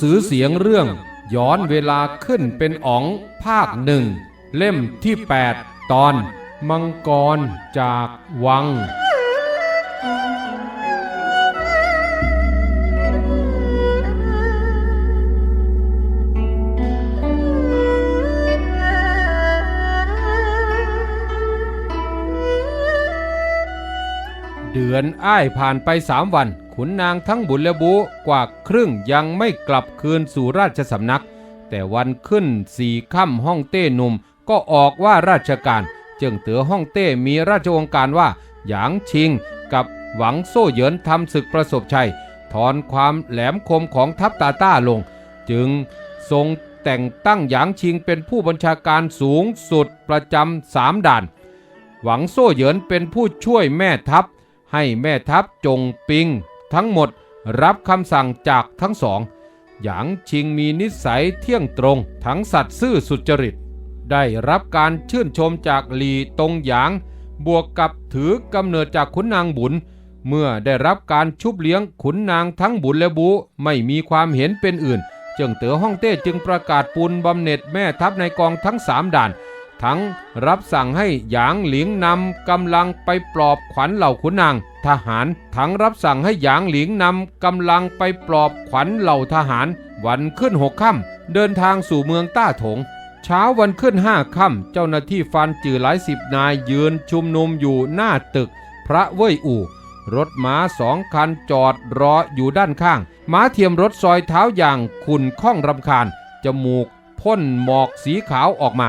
สือเสียงเรื่อง ย้อนเวลาขึ้นเป็นอ๋องภาคหนึ่ง เล่มที่ 8 ตอน มังกรจากวัง ดือนอ้ายผ่านไปสามวัน ขุนนางทั้งบุญและบูกว่าครึ่งยังไม่กลับคืนสู่ราชสำนัก แต่วันขึ้นสี่ค่ำห้องเต้หนุ่มก็ออกว่าราชการจิงเตือห้องเต้มีราชองค์การว่าหยางชิงกับหวังโซ่เหยินทำศึกประสบชัย ถอนความแหลมคมของทัพตาต้าลง จึงทรงแต่งตั้งหยางชิงเป็นผู้บัญชาการสูงสุดประจำสามด่าน หวังโซ่เหยินเป็นผู้ช่วยแม่ทัพ ให้แม่ทัพจงปิง ทั้งหมดรับคำสั่งจากทั้งสอง หยางชิงมีนิสัยเที่ยงตรง ทั้งสัตย์ซื่อสุจริต ได้รับการชื่นชมจากหลีตรงหยาง บวกกับถือกำเนิดจากขุนนางบุญ เมื่อได้รับการชุบเลี้ยงขุนนางทั้งบุญและบูไม่มีความเห็นเป็นอื่น เจิงเต๋อฮ่องเต้จึงประกาศปูนบำเหน็จแม่ทัพในกองทั้งสามด่าน ทั้งรับสั่งให้หยางหลิงนำกำลังไปปลอบขวัญเหล่าขุนนางทหาร ทั้งรับสั่งให้หยางหลิงนำกำลังไปปลอบขวัญเหล่าทหาร วันขึ้นหกค่ำเดินทางสู่เมืองต้าถง เช้าวันขึ้นห้าค่ำเจ้าหน้าที่ฟันจือหลายสิบนายยืนชุมนุมอยู่หน้าตึก พระเว่ยอู่รถม้าสองคันจอดรออยู่ด้านข้าง ม้าเทียมรถซอยเท้าอย่างขุนข้องรำคาญ จมูกพ่นหมอกสีขาวออกมา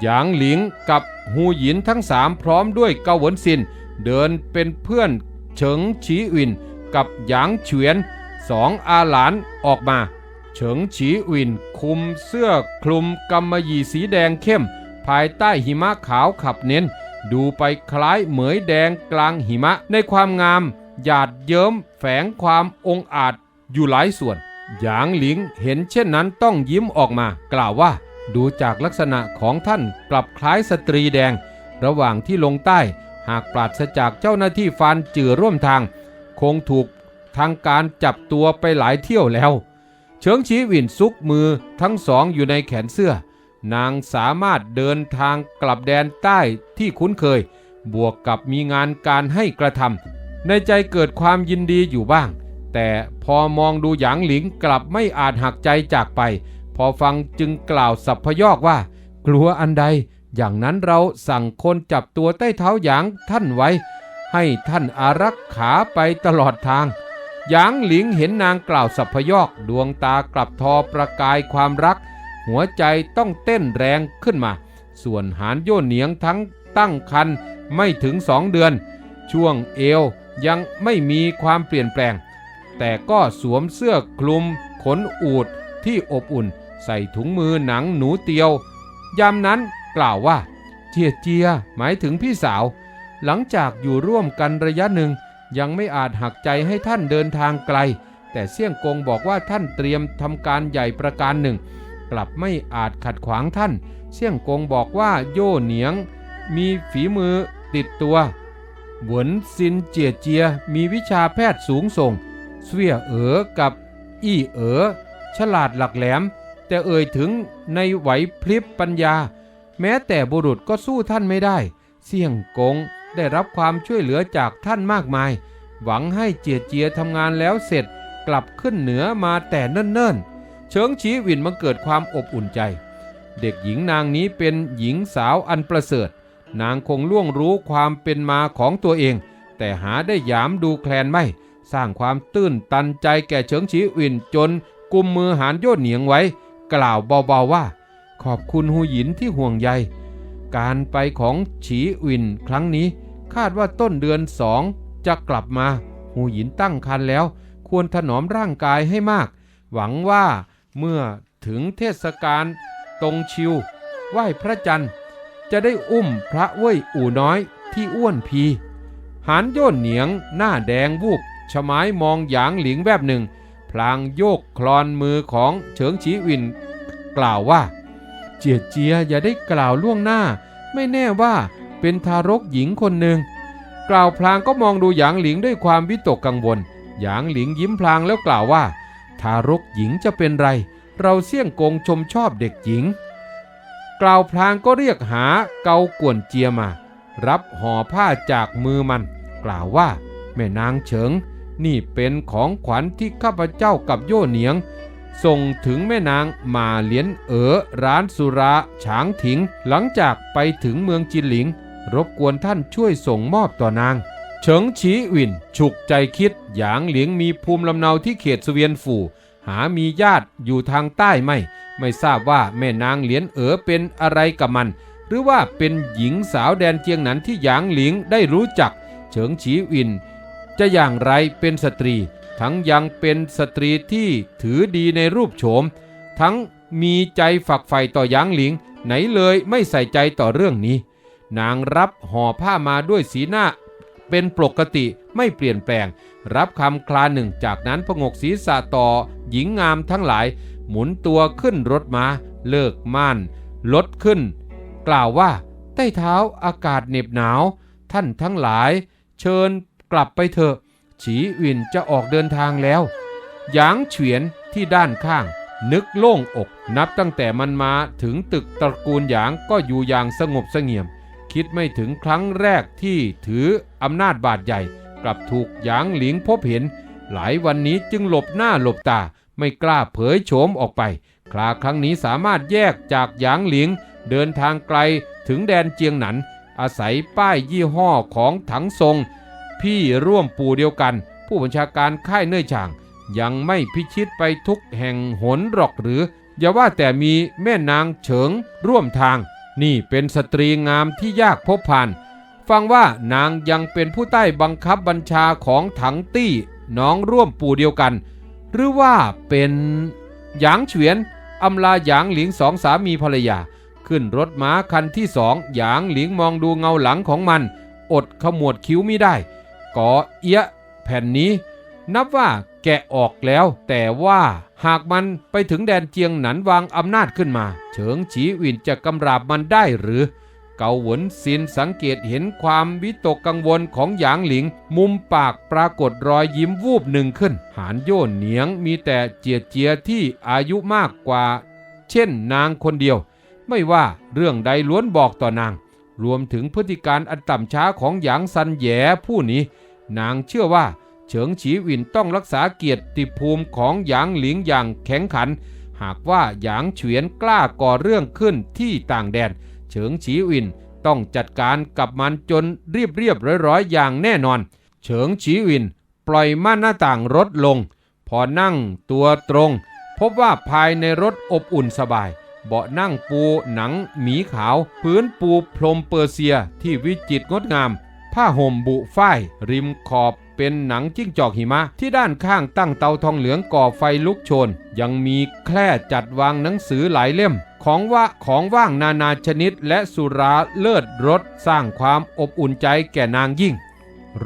หยางหลิงกับฮูหยินทั้งสามพร้อมด้วยเกาหวนซิน เดินเป็นเพื่อนเฉิงฉีอินกับหยางเฉวียนสองอาหลานออกมา เฉิงฉีอินคุมเสื้อคลุมกำมะหยี่สีแดงเข้ม ภายใต้หิมะขาวขับเน้น ดูไปคล้ายเหมยแดงกลางหิมะในความงาม หยาดเยิ้มแฝงความองอาจอยู่หลายส่วน หยางหลิงเห็นเช่นนั้นต้องยิ้มออกมากล่าวว่า ดูจากลักษณะของท่านกลับคล้ายสตรีแดง ระหว่างที่ลงใต้หากปราศจากเจ้าหน้าที่ฟานจือร่วมทาง คงถูกทางการจับตัวไปหลายเที่ยวแล้ว เฉิงชีวินซุกมือทั้งสองอยู่ในแขนเสื้อ นางสามารถเดินทางกลับแดนใต้ที่คุ้นเคย บวกกับมีงานการให้กระทำในใจเกิดความยินดีอยู่บ้าง แต่พอมองดูหยางหลิงกลับไม่อาจหักใจจากไป พอฟังจึงกล่าวสัพพยอกว่า กลัวอันใด อย่างนั้นเราสั่งคนจับตัวใต้เท้าหยางท่านไว้ ให้ท่านอารักขาไปตลอดทางหยางหลิงเห็นนางกล่าวสัพพยอกดวงตากลับทอประกายความรัก หัวใจต้องเต้นแรงขึ้นมา ส่วนหานโยนเหนียงทั้งตั้งคันไม่ถึงสองเดือน ช่วงเอวยังไม่มีความเปลี่ยนแปลง แต่ก็สวมเสื้อคลุมขนอูดที่อบอุ่น ใส่ถุงมือหนังหนูเตียวยามนั้นกล่าวว่า เจียเจียหมายถึงพี่สาว หลังจากอยู่ร่วมกันระยะหนึ่ง ยังไม่อาจหักใจให้ท่านเดินทางไกล แต่เสี่ยงกงบอกว่าท่านเตรียมทำการใหญ่ประการหนึ่ง กลับไม่อาจขัดขวางท่าน เสี่ยงกงบอกว่าโย่เหนียง มีฝีมือติดตัวหวนซินเจียเจียมีวิชาแพทย์สูงส่ง เสวียเอ๋อกับ อี้เอ๋อฉลาดหลักแหลม แต่เอ่ยถึงในไหวพริบปัญญา แม้แต่บุรุษก็สู้ท่านไม่ได้ เสี่ยงกงได้รับความช่วยเหลือจากท่านมากมาย หวังให้เจียเจียทำงานแล้วเสร็จกลับขึ้นเหนือมาแต่เนิ่นๆเฉิงชีวินมาเกิดความอบอุ่นใจ เด็กหญิงนางนี้เป็นหญิงสาวอันประเสริฐ นางคงล่วงรู้ความเป็นมาของตัวเอง แต่หาได้หยามดูแคลนไม่ สร้างความตื้นตันใจแก่เฉิงฉีอินจนกุมมือหานโยนเหนียงไว้ กล่าวเบาๆว่า ขอบคุณหูหยินที่ห่วงใย การไปของฉีอินครั้งนี้ คาดว่าต้นเดือนสองจะกลับมา หูหยินตั้งครรภ์แล้ว ควรถนอมร่างกายให้มาก หวังว่าเมื่อถึงเทศกาลตรงชิว ไหว้พระจันทร์ จะได้อุ้มพระเว้ยอู่น้อยที่อ้วนพี หานโยนเหนียง หน้าแดงวูบชไม้มองหยางหลิงแวบหนึ่ง พลางโยกคลอนมือของเฉิงฉีวิน กล่าวว่า เจียเจียอย่าได้กล่าวล่วงหน้า ไม่แน่ว่าเป็นทารกหญิงคนหนึ่งกล่าวพลางก็มองดูหยางหลิงด้วยความวิตกกังวล หยางหลิงยิ้มพลางแล้วกล่าวว่า ทารกหญิงจะเป็นไร เราเสี่ยงกงชมชอบเด็กหญิง กล่าวพลางก็เรียกหาเกากวนเจียมา รับห่อผ้าจากมือมัน กล่าวว่า แม่นางเฉิง นี่เป็นของขวัญที่ข้าพเจ้ากับโย่เหนียง ส่งถึงแม่นางมาเหลียนเอ๋อร้านสุราฉางถิง หลังจากไปถึงเมืองจินหลิง รบกวนท่านช่วยส่งมอบต่อนาง เฉิงฉีวิน ฉุกใจคิด หยางเหลียงมีภูมิลำเนาที่เขตสเวียนฝูหามีญาติอยู่ทางใต้ไม่ ไม่ทราบว่าแม่นางเหลียนเอ๋อเป็นอะไรกับมัน หรือว่าเป็นหญิงสาวแดนเจียงหนันที่หยางหลิงได้รู้จัก เฉิงฉีวิน จะอย่างไรเป็นสตรี ทั้งยังเป็นสตรีที่ถือดีในรูปโฉม ทั้งมีใจฝักใฝ่ต่อหยางหลิง ไหนเลยไม่ใส่ใจต่อเรื่องนี้ นางรับห่อผ้ามาด้วยสีหน้า เป็นปกติไม่เปลี่ยนแปลง รับคำคลาหนึ่งจากนั้นพงกศีรษะต่อหญิงงามทั้งหลาย หมุนตัวขึ้นรถมาเลิกม่าน ลดขึ้น กล่าวว่า ใต้เท้าอากาศเหน็บหนาว ท่านทั้งหลาย เชิญ กลับไปเถอะ ฉีวินจะออกเดินทางแล้วหยางเฉียนที่ด้านข้าง นึกโล่งอกนับตั้งแต่มันมาถึงตึกตระกูลหยางก็อยู่อย่างสงบเสงี่ยม คิดไม่ถึงครั้งแรกที่ถืออำนาจบาดใหญ่ กลับถูกหยางหลิงพบเห็น หลายวันนี้จึงหลบหน้าหลบตา ไม่กล้าเผยโฉมออกไป คราครั้งนี้สามารถแยกจากหยางหลิง เดินทางไกลถึงแดนเจียงหนันอาศัยป้ายยี่ห้อของถังทรง พี่ร่วมปู่เดียวกัน ผู้บัญชาการค่ายเนื่อยช่าง ยังไม่พิชิตไปทุกแห่งหนหรอกหรือ อย่าว่าแต่มีแม่นางเฉิงร่วมทาง นี่เป็นสตรีงามที่ยากพบผ่าน ฟังว่านางยังเป็นผู้ใต้บังคับบัญชาของถังตี้น้องร่วมปู่เดียวกัน หรือว่าเป็นหยางเฉวียนอำลาหยางหลิงสองสามีภรรยา ขึ้นรถม้าคันที่สองหยางหลิงมองดูเงาหลังของมัน อดขมวดคิ้วไม่ได้ กอเอียะแผ่นนี้ นับว่าแกะออกแล้ว แต่ว่าหากมันไปถึงแดนเจียงหนันวางอำนาจขึ้นมา เฉิงฉีวินจะกำราบมันได้หรือ เกาหวนซินสังเกตเห็นความวิตกกังวลของหยางหลิง มุมปากปรากฏรอยยิ้มวูบหนึ่งขึ้น หานโย่นเหนียงมีแต่เจียเจียที่อายุมากกว่า เช่นนางคนเดียว ไม่ว่าเรื่องใดล้วนบอกต่อนาง รวมถึงพฤติการอันต่ำช้าของหยางซันแย่ผู้นี้ นางเชื่อว่า เฉิงฉีวินต้องรักษาเกียรติภูมิของหยางหลิงอย่างแข็งขัน หากว่าหยางเฉวียนกล้าก่อเรื่องขึ้นที่ต่างแดน เฉิงฉีวินต้องจัดการกับมันจนเรียบเรียบร้อยๆอย่างแน่นอน เฉิงฉีวินปล่อยม่านหน้าต่างรถลง พอนั่งตัวตรง พบว่าภายในรถอบอุ่นสบาย เบาะนั่งปูหนังหมีขาว พื้นปูพรมเปอร์เซียที่วิจิตรงดงาม ผ้าห่มบุฝ้าย ริมขอบเป็นหนังจิ้งจอกหิมะ ที่ด้านข้างตั้งเตาทองเหลืองก่อไฟลุกโชน ยังมีแคร่จัดวางหนังสือหลายเล่ม ของว่าของว่างนานาชนิดและสุราเลิศรสสร้างความอบอุ่นใจแก่นางยิ่ง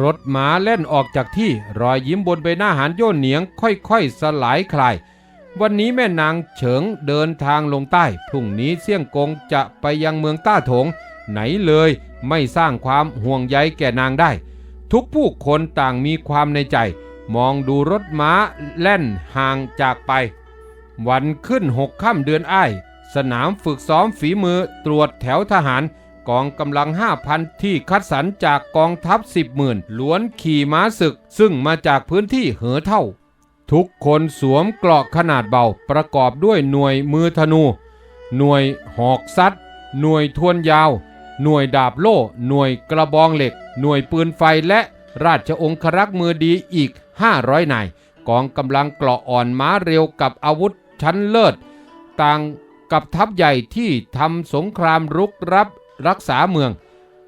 รถม้าเล่นออกจากที่รอยยิ้มบนใบหน้าหานโยนเหนียงค่อยๆ สลายคลาย วันนี้แม่นางเฉิงเดินทางลงใต้พรุ่งนี้เสี่ยงกงจะไปยังเมืองต้าถงไหนเลย ไม่สร้างความห่วงใยแก่นางได้ ทุกผู้คนต่างมีความในใจ มองดูรถม้าแล่นห่างจากไป วันขึ้นหกค่ำเดือนอ้าย สนามฝึกซ้อมฝีมือตรวจแถวทหาร กองกำลังห้าพันที่คัดสรรจากกองทัพสิบหมื่นล้วนขี่ม้าศึก ซึ่งมาจากพื้นที่เหอเท่า ทุกคนสวมเกราะขนาดเบาประกอบด้วยหน่วยมือธนู หน่วยหอกซัดหน่วยทวนยาว หน่วยดาบโล่ หน่วยกระบองเหล็ก หน่วยปืนไฟและราชองครักษ์มือดีอีก 500นายกองกำลังเกราะอ่อนม้าเร็วกับอาวุธชั้นเลิศ ต่างกับทัพใหญ่ที่ทำสงครามรุกรับรักษาเมือง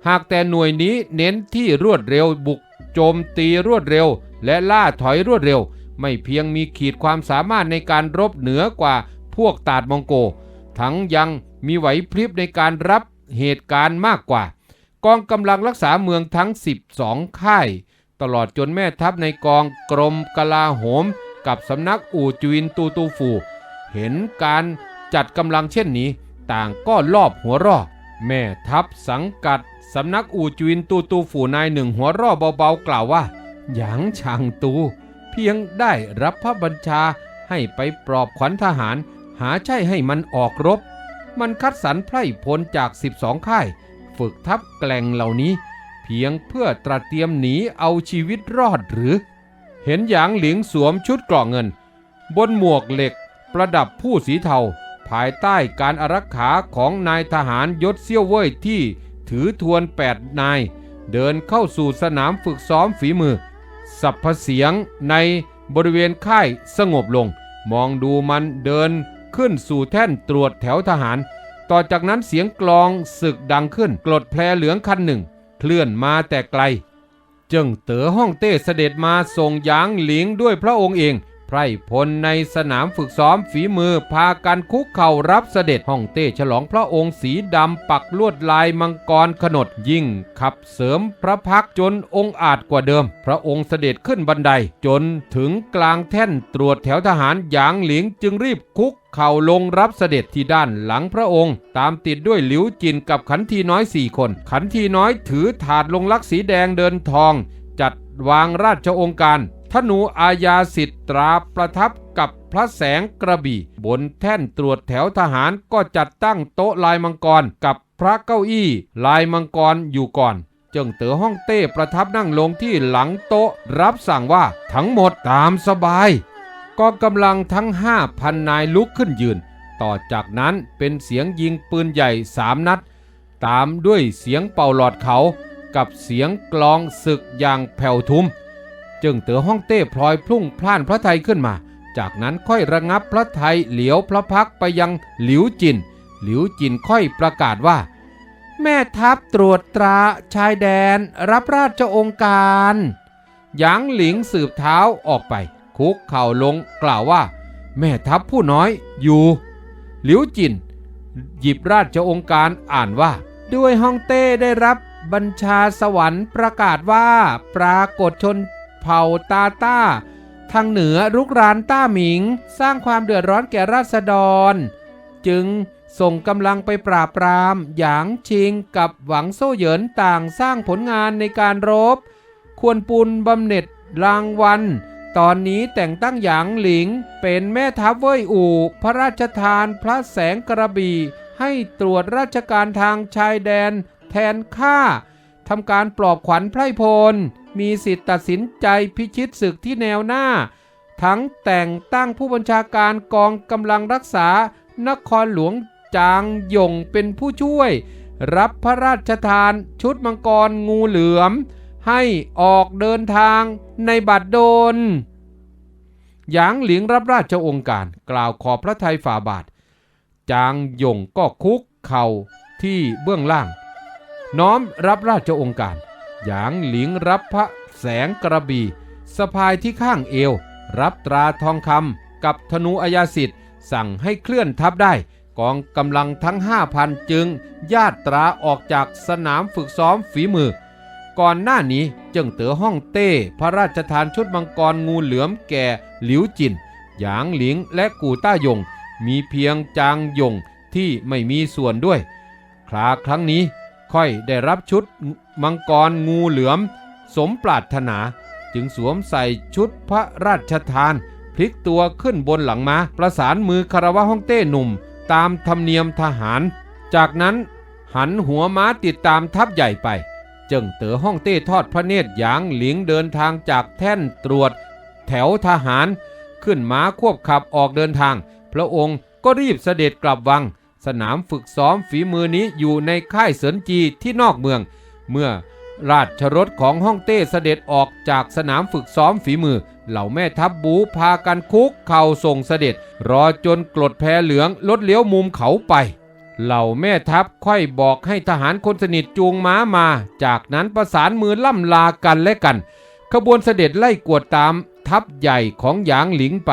หากแต่หน่วยนี้เน้นที่รวดเร็วบุกโจมตีรวดเร็ว และล่าถอยรวดเร็ว ไม่เพียงมีขีดความสามารถในการรบเหนือกว่าพวกตาดมองโก ทั้งยังมีไหวพริบในการรับ เหตุการณ์มากกว่า กองกำลังรักษาเมืองทั้ง 12 ค่าย ตลอดจนแม่ทัพในกองกรมกลาโหม กับสำนักอู่จวินตูตูฟู เห็นการจัดกำลังเช่นนี้ ต่างก็รอบหัวร่อ แม่ทัพสังกัดสำนักอู่จวินตูตูฟูนายหนึ่งหัวร่อเบาๆกล่าวว่าหยางช่างตู เพียงได้รับพระบัญชาให้ไปปลอบขวัญทหาร หาใช่ให้มันออกรบ มันคัดสรรไพร่พลจาก 12 ค่าย ฝึกทัพแกล่งเหล่านี้ เพียงเพื่อตระเตรียมหนีเอาชีวิตรอดหรือ เห็นหยางหลิงสวมชุดเกราะเงิน บนหมวกเหล็กประดับผู้สีเทา ภายใต้การอารักขาของนายทหารยศเซี่ยวเว่ยที่ถือทวนแปดนาย เดินเข้าสู่สนามฝึกซ้อมฝีมือ สับพเสียงในบริเวณค่ายสงบลง มองดูมันเดิน ขึ้นสู่แท่นตรวจแถวทหาร ต่อจากนั้นเสียงกลองศึกดังขึ้น กลดแพรเหลืองคันหนึ่ง เคลื่อนมาแต่ไกล เจิงเต๋อฮ่องเต้เสด็จมาส่งหยางหลิงด้วยพระองค์เองไพรพลในสนามฝึกซ้อมฝีมือพากันคุกเข่ารับเสด็จฮ่องเต้ฉลองพระองค์สีดำปักลวดลายมังกรขนดยิ่งขับเสริมพระพักจนองค์อาจกว่าเดิม พระองค์เสด็จขึ้นบันได จนถึงกลางแท่นตรวจแถวทหารหยางหลิงจึงรีบคุก เข่าลงรับเสด็จที่ด้านหลังพระองค์ ตามติดด้วยหลิวจินกับขันทีน้อยสี่คน ขันทีน้อยถือถาดลงลักสีแดงเดินทอง จัดวางราชองค์การธนูอาญาสิทธิตราประทับกับพระแสงกระบี่ บนแท่นตรวจแถวทหารก็จัดตั้งโต๊ะลายมังกรกับพระเก้าอี้ ลายมังกรอยู่ก่อนเจิงเต๋อฮ่องเต้ประทับนั่งลงที่หลังโต๊ะรับสั่งว่าทั้งหมดตามสบาย องกำลังทั้งห้าพันนายลุกขึ้นยืน ต่อจากนั้นเป็นเสียงยิงปืนใหญ่สามนัด ตามด้วยเสียงเป่าหลอดเขากับเสียงกลองศึกอย่างแผ่วทุ้ม จึงเต๋อฮ่องเต้พลอยพลุ่งพล่านพระไทยขึ้นมา จากนั้นค่อยระงับพระไทยเหลียวพระพักไปยังหลิวจิน หลิวจินค่อยประกาศว่า แม่ทัพตรวจตราชายแดนรับราชองค์การหยางหลิงสืบเท้าออกไป คุกเข่าลงกล่าวว่า แม่ทัพผู้น้อยอยู่ หลิวจิน หยิบราชองค์การอ่านว่า ด้วยฮ่องเต้ได้รับบัญชาสวรรค์ประกาศว่า ปรากฏชนเผ่าตาต้า ทางเหนือรุกรานต้าหมิง สร้างความเดือดร้อนแก่ราษฎร จึงส่งกำลังไปปราบปราม หยางชิงกับหวังโซ่เหยินต่างสร้างผลงานในการรบ ควรปุนบำเหน็จรางวัล ตอนนี้แต่งตั้งหยางหลิงเป็นแม่ทัพเว่ยอู่พระราชทานพระแสงกระบี่ให้ตรวจราชการทางชายแดน แทนข้าทำการปลอบขวัญไพรพล มีสิทธิ์ตัดสินใจพิชิตศึกที่แนวหน้า ทั้งแต่งตั้งผู้บัญชาการกองกำลังรักษานครหลวงจางหยงเป็นผู้ช่วย รับพระราชทานชุดมังกรงูเหลือม ให้ออกเดินทางในบัดโดลหยางหลิงรับราชองค์การกล่าวขอบพระทัยฝ่าบาท จางหยงก็คุกเข่าที่เบื้องล่าง น้อมรับราชองค์การ หยางหลิงรับพระแสงกระบี่สะพายที่ข้างเอว รับตราทองคำกับธนูอายาสิทธิ์สั่งให้เคลื่อนทัพได้กองกำลังทั้ง 5,000 จึงญาตราออกจากสนามฝึกซ้อมฝีมือ ก่อนหน้านี้เจิ้งเต๋อฮ่องเต้ พระราชทานชุดมังกรงูเหลือมแก่หลิวจิน หยางหลิงและกูต้ายง มีเพียงจางยงที่ไม่มีส่วนด้วย คราครั้งนี้ค่อยได้รับชุดมังกรงูเหลือม สมปรารถนา จึงสวมใส่ชุดพระราชทาน พลิกตัวขึ้นบนหลังม้าประสานมือคารวะฮ่องเต้หนุ่ม ตามธรรมเนียมทหาร จากนั้นหันหัวม้าติดตามทัพใหญ่ไป เจิงเต๋อฮ่องเต้ทอดพระเนตรหยางหลิงเดินทางจากแท่นตรวจ แถวทหาร ขึ้นม้าควบขับออกเดินทาง พระองค์ก็รีบเสด็จกลับวัง สนามฝึกซ้อมฝีมือนี้อยู่ในค่ายเสินจีที่นอกเมือง เมื่อราชรถของฮ่องเต้เสด็จออกจากสนามฝึกซ้อมฝีมือ เหล่าแม่ทัพบูพากันคุกเข่าส่งเสด็จ รอจนกลดแพเหลืองลดเลี้ยวมุมเขาไป เหล่าแม่ทัพค่อยบอกให้ทหารคนสนิทจูงม้ามา จากนั้นประสานมือล่ำลากันและกัน ขบวนเสด็จไล่กวดตามทัพใหญ่ของหยางหลิงไป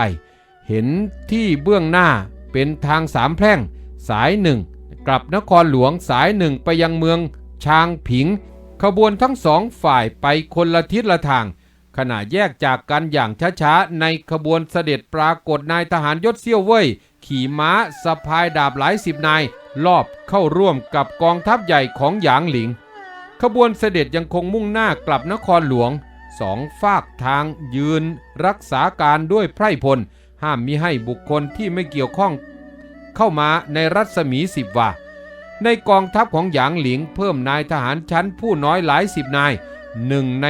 เห็นที่เบื้องหน้าเป็นทางสามแพร่ง สายหนึ่งกลับนครหลวงสายหนึ่งไปยังเมืองชางผิง ขบวนทั้งสองฝ่ายไปคนละทิศละทาง ขณะแยกจากกันอย่างช้าๆในขบวนเสด็จปรากฏนายทหารยศเซี่ยวเว่ยขี่ม้าสะพายดาบหลายสิบนาย รอบเข้าร่วมกับกองทัพใหญ่ของหยางหลิง ขบวนเสด็จยังคงมุ่งหน้ากลับนครหลวงสองฝากทางยืนรักษาการด้วยไพร่พล ห้ามมิให้บุคคลที่ไม่เกี่ยวข้อง เข้ามาในรัศมีสิบว่าในกองทัพของหยางหลิงเพิ่มนายทหารชั้นผู้น้อยหลายสิบนายหนึ่งใน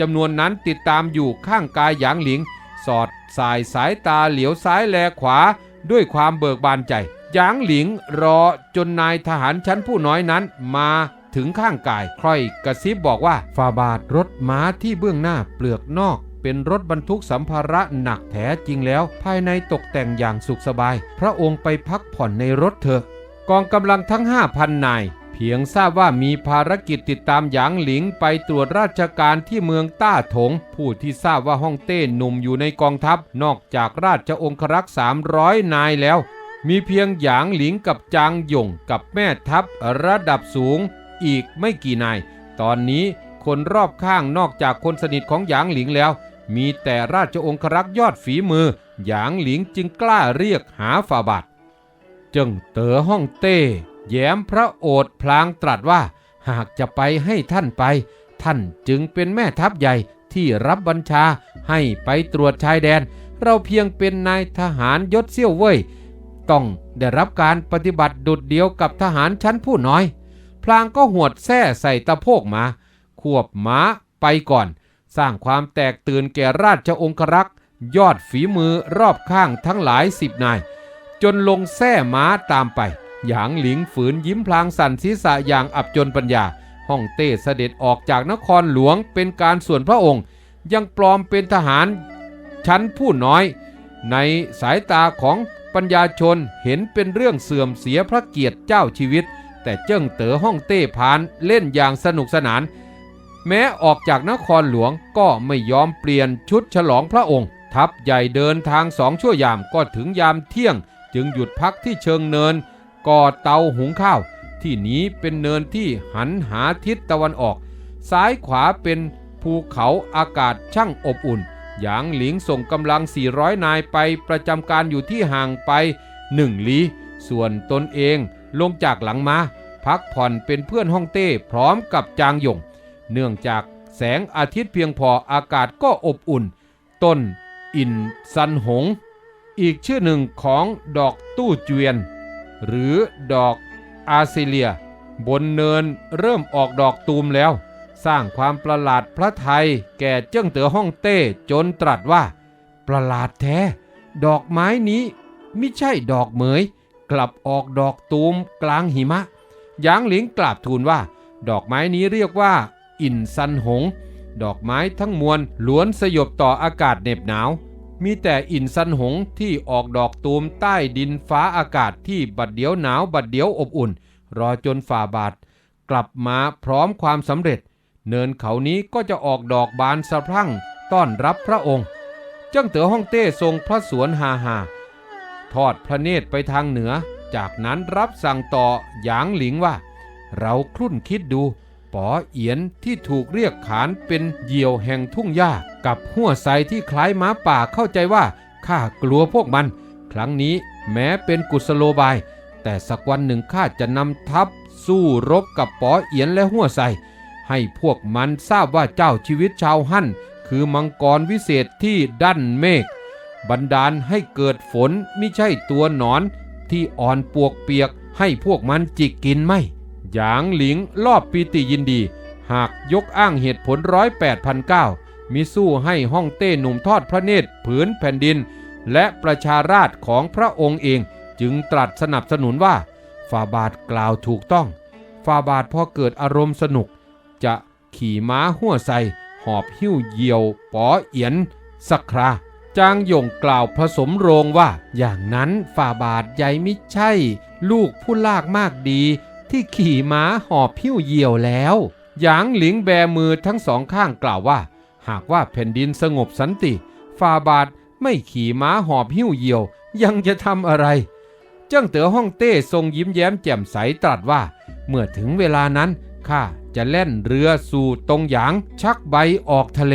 จำนวนนั้นติดตามอยู่ข้างกายหยางหลิง สอดสายสายตาเหลียวซ้ายแลขวาด้วยความเบิกบานใจ หยางหลิงรอจนนายทหารชั้นผู้น้อยนั้นมาถึงข้างกายค่อยกระซิบบอกว่าฟาบาทรถม้าที่เบื้องหน้าเปลือกนอก เป็นรถบรรทุกสัมภาระหนักแท้จริงแล้ว ภายในตกแต่งอย่างสุขสบาย พระองค์ไปพักผ่อนในรถเถอะ กองกำลังทั้ง 5,000 นาย เพียงทราบว่ามีภารกิจติดตามหยางหลิงไปตรวจราชการที่เมืองต้าถง ผู้ที่ทราบว่าฮ่องเต้หนุ่มอยู่ในกองทัพ นอกจากราชองครักษ์300 นายแล้ว มีเพียงหยางหลิงกับจางหยงกับแม่ทัพระดับสูงอีกไม่กี่นาย ตอนนี้คนรอบข้างนอกจากคนสนิทของหยางหลิงแล้ว มีแต่ราชองครักษ์ยอดฝีมือ หยางหลิงจึงกล้าเรียกหาฝาบาทจิงเต๋อฮ่องเต้ แย้มพระโอษฐ์พลางตรัสว่า หากจะไปให้ท่านไป ท่านจึงเป็นแม่ทัพใหญ่ที่รับบัญชาให้ไปตรวจชายแดน เราเพียงเป็นนายทหารยศเซี่ยวเว่ย ต้องได้รับการปฏิบัติดุดเดียวกับทหารชั้นผู้น้อย พลางก็หวดแส้ใส่ตะโพกมา ควบม้าไปก่อน สร้างความแตกตื่นแก่ราชองครักษ์ ยอดฝีมือรอบข้างทั้งหลายสิบนาย จนลงแส้ม้าตามไป หยางหลิงฝืนยิ้มพลางสั่นศีรษะอย่างอับจนปัญญาฮ่องเต้เสด็จออกจากนครหลวงเป็นการส่วนพระองค์ ยังปลอมเป็นทหารชั้นผู้น้อย ในสายตาของ ปัญญาชนเห็นเป็นเรื่องเสื่อมเสียพระเกียรติเจ้าชีวิต แต่เจิ้งเต๋อฮ่องเต้พานเล่นอย่างสนุกสนาน แม้ออกจากนครหลวงก็ไม่ยอมเปลี่ยนชุดฉลองพระองค์ ทัพใหญ่เดินทางสองชั่วยามก็ถึงยามเที่ยง จึงหยุดพักที่เชิงเนินก่อเตาหุงข้าว ที่นี้เป็นเนินที่หันหาทิศตะวันออก ซ้ายขวาเป็นภูเขาอากาศช่างอบอุ่น หยางหลิงส่งกำลัง 400 นายไปประจำการอยู่ที่ห่างไปหนึ่งลี้ ส่วนตนเองลงจากหลังมา้าพักผ่อนเป็นเพื่อนฮ่องเต้พร้อมกับจางหยง เนื่องจากแสงอาทิตย์เพียงพออากาศก็อบอุ่น ต้นอินซันหง อีกชื่อหนึ่งของดอกตู้เจวียน หรือดอกอาซิเลีย บนเนินเริ่มออกดอกตูมแล้ว สร้างความประหลาดพระไทยแก่เจิ้งเต๋อฮ่องเต้จนตรัสว่า ประหลาดแท้ ดอกไม้นี้ไม่ใช่ดอกเหมย กลับออกดอกตูมกลางหิมะหยางหลิงกราบทูลว่า ดอกไม้นี้เรียกว่า อินซันหง ดอกไม้ทั้งมวลล้วนสยบต่ออากาศเหน็บหนาวมีแต่อินซันหงที่ออกดอกตูมใต้ดินฟ้าอากาศที่บัดเดียวหนาวบัดเดียวอบอุ่น รอจนฝ่าบาท กลับมาพร้อมความสำเร็จ เนินเขานี้ก็จะออกดอกบานสะพรั่งต้อนรับพระองค์ เจ้าเต๋อฮ่องเต้ทรงพระสวนฮาฮาทอดพระเนตรไปทางเหนือ จากนั้นรับสั่งต่อหยางหลิงว่า เราครุ่นคิดดูป๋อเอียนที่ถูกเรียกขานเป็นเหยี่ยวแห่งทุ่งหญ้ากับหัวไซที่คล้ายม้าป่าเข้าใจว่าข้ากลัวพวกมัน ครั้งนี้แม้เป็นกุศโลบาย แต่สักวันหนึ่งข้าจะนำทัพสู้รบกับป๋อเอียนและหัวไซ ให้พวกมันทราบว่าเจ้าชีวิตชาวหั่น คือมังกรวิเศษที่ดั้นเมฆบันดาลให้เกิดฝนไม่ใช่ตัวหนอน ที่อ่อนปวกเปียกให้พวกมันจิกกินไม่ หยางหลิงรอบปีติยินดี หากยกอ้างเหตุผลร้อยแปดพันเก้ามิสู้ให้ฮ่องเต้หนุ่มทอดพระเนตรผืนแผ่นดิน และประชาราชของพระองค์เองจึงตรัสสนับสนุนว่าฟาบาทกล่าวถูกต้องฟาบาทพอเกิดอารมณ์สนุก จะขี่ม้าหัวไซหอบหิ้วเยี่ยวปอเอียนสักคราจางหย่งกล่าวผสมโรงว่า อย่างนั้นฝ่าบาทใหญ่ไม่ใช่ ลูกผู้ลากมากดี ที่ขี่ม้าหอบพิ้วเยี่ยวแล้วหยางหลิงแบมือทั้งสองข้างกล่าวว่า หากว่าแผ่นดินสงบสันติฝ่าบาทไม่ขี่ม้าหอบหิ้วเยี่ยว ยังจะทำอะไร เจ้าเต๋อฮ่องเต้ทรงยิ้มแย้มแจ่มใสตรัสว่า เมื่อถึงเวลานั้นข้า จะแล่นเรือสู่ตรงหยางชักใบออกทะเล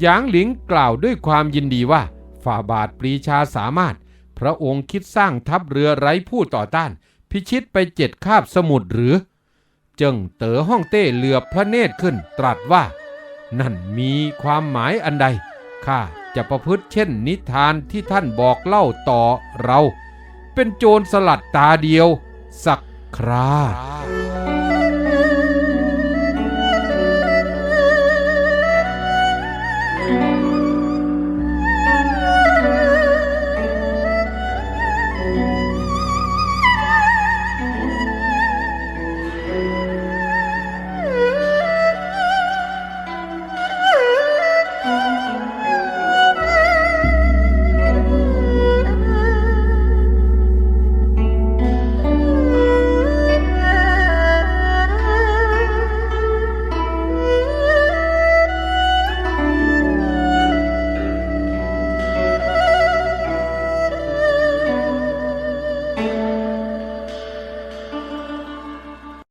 หยางหลิงกล่าวด้วยความยินดีว่า ฝ่าบาทปรีชาสามารถ พระองค์คิดสร้างทัพเรือไร้ผู้ต่อต้าน พิชิตไปเจ็ดคาบสมุทรหรือ เจิงเต๋อฮ่องเต้เหลือบพระเนตรขึ้นตรัสว่า นั่นมีความหมายอันใดข้าจะประพฤติเช่นนิทานที่ท่านบอกเล่าต่อเรา เป็นโจรสลัดตาเดียว สักครา